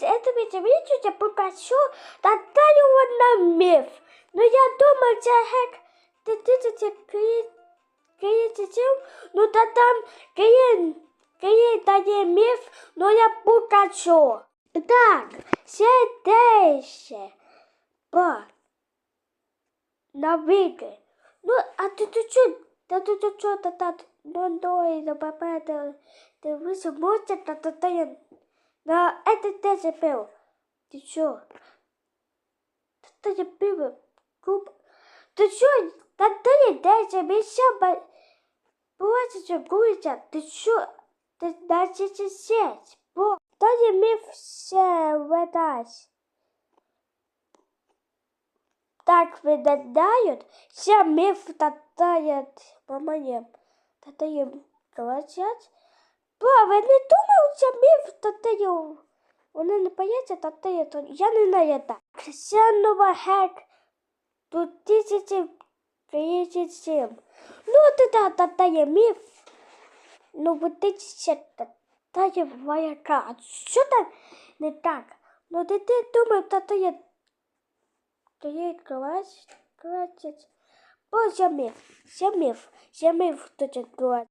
дивіться, я тобі це бачу, я покажу, та даю вона міф. Ну я думаю, це гек, ти ти це це криється цим, ну та там криє, криє дає міф, ну я покажу. Так, ще дальше. Ба. Навіки. Ну, а ти тут що? Та ти тут що, та та ну, ну, і до папа, ти дивися, може, та та та я на это теж пив. Ти що? Та та я пив. Куб. Ти що? Та та я теж місця, ба... Боже, що гуся, ти що? Ти наче це сеть. Бо та я міг все видать. Так видають, ще міф татають, мамаєм, татаєм говорять. Бо ви не думали, знаю, вони не бояться, та ти то я не наїда. Ксянова гек тут тисячі сім. Ну ти та та та є міф. Ну бо ти та та є вояка. А що там не так? Ну ти ти думав, та та є то. Бо я міф, я міф, я міф тут.